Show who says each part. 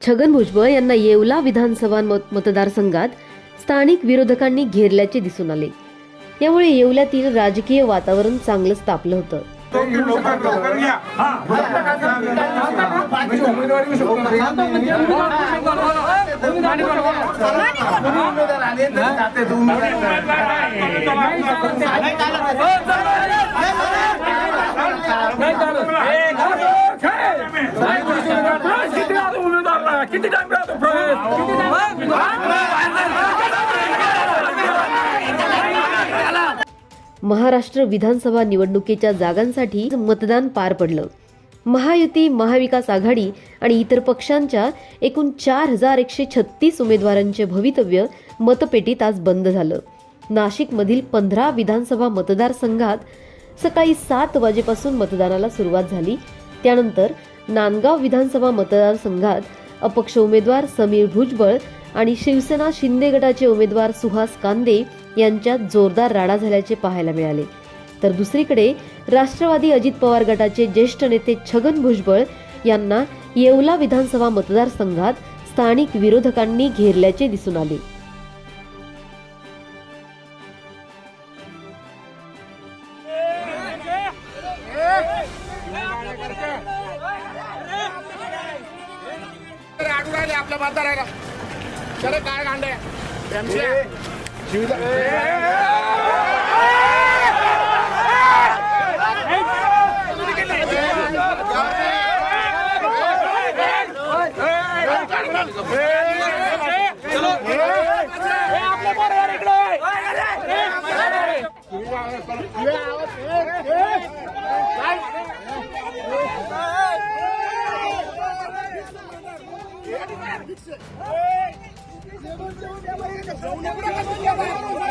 Speaker 1: छगन भुजबळ यांना येवला विधानसभा मत- मतदारसंघात स्थानिक विरोधकांनी घेरल्याचे दिसून आले. यामुळे येवल्यातील राजकीय वातावरण चांगलंच तापलं होतं.
Speaker 2: किती टाइम राहतो
Speaker 1: महाराष्ट्र विधानसभा निवडणुकीच्या जागांसाठी मतदान पार पडलं. महायुती महाविकास आघाडी आणि इतर पक्षांच्या एकूण चार हजार एकशे छत्तीस उमेदवारांचे भवितव्य मतपेटीत आज बंद झालं. नाशिकमधील पंधरा विधानसभा मतदारसंघात सकाळी सात वाजेपासून मतदानाला सुरुवात झाली. त्यानंतर नांदगाव विधानसभा मतदारसंघात अपक्ष उमेदवार समीर भुजबळ आणि शिवसेना शिंदे गटाचे उमेदवार सुहास कांदे यांच्यात जोरदार राडा झाल्याचे पाहायला मिळाले. तर दुसरीकडे राष्ट्रवादी अजित पवार गटाचे ज्येष्ठ नेते छगन भुजबळ यांना येवला विधानसभा मतदारसंघात स्थानिक विरोधकांनी घेरल्याचे दिसून आले.
Speaker 3: वाटून राहिले आपल्या मतदाराला शरद काय गांडे Yeah. जेवण जेवण.